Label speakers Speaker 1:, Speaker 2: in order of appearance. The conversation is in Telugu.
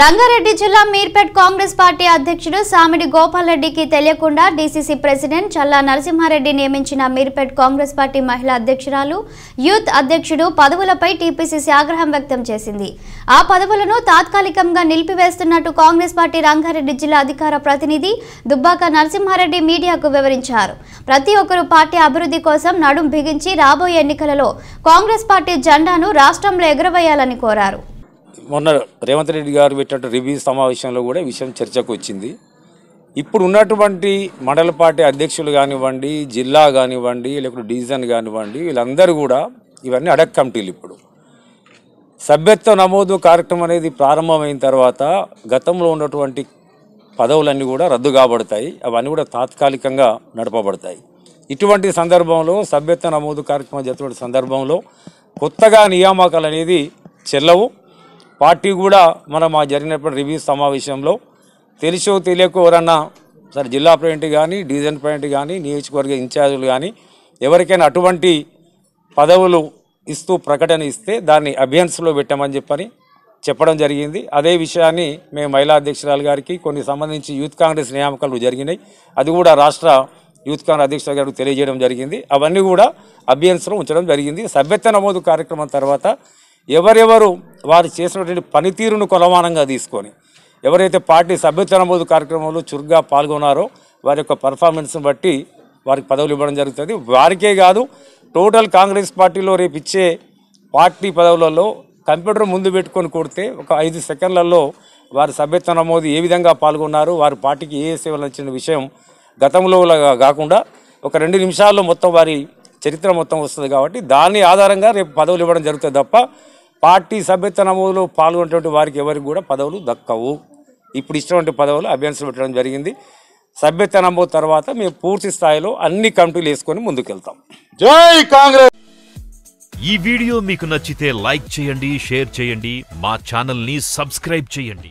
Speaker 1: రంగారెడ్డి జిల్లా మీర్పేట్ కాంగ్రెస్ పార్టీ అధ్యక్షుడు సామిడి గోపాల్ రెడ్డికి తెలియకుండా డీసీసీ ప్రెసిడెంట్ చల్లా నరసింహారెడ్డి నియమించిన మీర్పేట్ కాంగ్రెస్ పార్టీ మహిళా అధ్యక్షురాలు యూత్ అధ్యక్షుడు పదవులపై టీపీసీసీ ఆగ్రహం వ్యక్తం చేసింది. ఆ పదవులను తాత్కాలికంగా నిలిపివేస్తున్నట్టు కాంగ్రెస్ పార్టీ రంగారెడ్డి జిల్లా అధికార ప్రతినిధి దుబ్బాక నరసింహారెడ్డి మీడియాకు వివరించారు. ప్రతి ఒక్కరూ పార్టీ అభివృద్ధి కోసం నడుం బిగించి రాబోయే ఎన్నికలలో కాంగ్రెస్ పార్టీ జెండాను రాష్ట్రంలో ఎగురవేయాలని కోరారు.
Speaker 2: మొన్న రేవంత్ రెడ్డి గారు పెట్టినట్టు రివ్యూ సమావేశంలో కూడా విషయం చర్చకు వచ్చింది. ఇప్పుడు ఉన్నటువంటి మండల పార్టీ అధ్యక్షులు కానివ్వండి జిల్లా కానివ్వండి లేకపోతే డివిజన్ కానివ్వండి వీళ్ళందరూ కూడా ఇవన్నీ అడక్ కమిటీలు ఇప్పుడు. సభ్యత్వ నమోదు కార్యక్రమం అనేది ప్రారంభమైన తర్వాత గతంలో ఉన్నటువంటి పదవులన్నీ కూడా రద్దు కాబడతాయి. అవన్నీ కూడా తాత్కాలికంగా నడపబడతాయి. ఇటువంటి సందర్భంలో సభ్యత్వ నమోదు కార్యక్రమం జరుగుతున్న సందర్భంలో కొత్తగా నియామకాలు అనేది చెల్లవు. పార్టీ కూడా మనం ఆ జరిగినటువంటి రివ్యూ సమావేశంలో తెలిసో తెలియకో ఎవరన్నా సరే జిల్లా ప్రెసిడెంట్ కానీ డివిజన్ ప్రెసిడెంట్ కానీ నియోజకవర్గ ఇన్ఛార్జీలు కానీ ఎవరికైనా అటువంటి పదవులు ఇస్తూ ప్రకటన ఇస్తే దాన్ని అభ్యన్స్లో పెట్టామని చెప్పని చెప్పడం జరిగింది. అదే విషయాన్ని మేము మహిళా అధ్యక్షురాలు గారికి కొన్ని సంబంధించి యూత్ కాంగ్రెస్ నియామకాలు జరిగినాయి. అది కూడా రాష్ట్ర యూత్ కాంగ్రెస్ అధ్యక్షురాలు గారికి తెలియజేయడం జరిగింది. అవన్నీ కూడా అభ్యన్స్లో ఉంచడం జరిగింది. సభ్యత్వ నమోదు కార్యక్రమం తర్వాత ఎవరెవరు వారు చేసినటువంటి పనితీరును కొలమానంగా తీసుకొని ఎవరైతే పార్టీ సభ్యత్వ నమోదు కార్యక్రమంలో చురుగ్గా పాల్గొన్నారో వారి యొక్క పర్ఫార్మెన్స్ని బట్టి వారికి పదవులు ఇవ్వడం జరుగుతుంది. వారికే కాదు టోటల్ కాంగ్రెస్ పార్టీలో రేపు ఇచ్చే పార్టీ పదవులలో కంప్యూటర్ ముందు పెట్టుకొని కొడితే ఒక ఐదు సెకండ్లలో వారి సభ్యత్వ నమోదు ఏ విధంగా పాల్గొన్నారు వారి పార్టీకి ఏ సేవలు వచ్చిన విషయం గతంలో కాకుండా ఒక రెండు నిమిషాల్లో మొత్తం వారి చరిత్ర మొత్తం వస్తుంది కాబట్టి దాని ఆధారంగా రేపు పదవులు ఇవ్వడం జరుగుతుంది తప్ప పార్టీ సభ్యత్వ నమోదులో పాల్గొనేటువంటి వారికి ఎవరికి కూడా పదవులు దక్కవు. ఇప్పుడు ఇచ్చినటువంటి పదవులు అభ్యర్థులు పెట్టడం జరిగింది. సభ్యత్వ నమోదు తర్వాత మేము పూర్తి స్థాయిలో అన్ని కమిటీలు వేసుకొని ముందుకెళ్తాం.
Speaker 3: జై కాంగ్రెస్!
Speaker 4: ఈ వీడియో మీకు నచ్చితే లైక్ చేయండి షేర్ చేయండి మా ఛానల్ని సబ్స్క్రైబ్ చేయండి.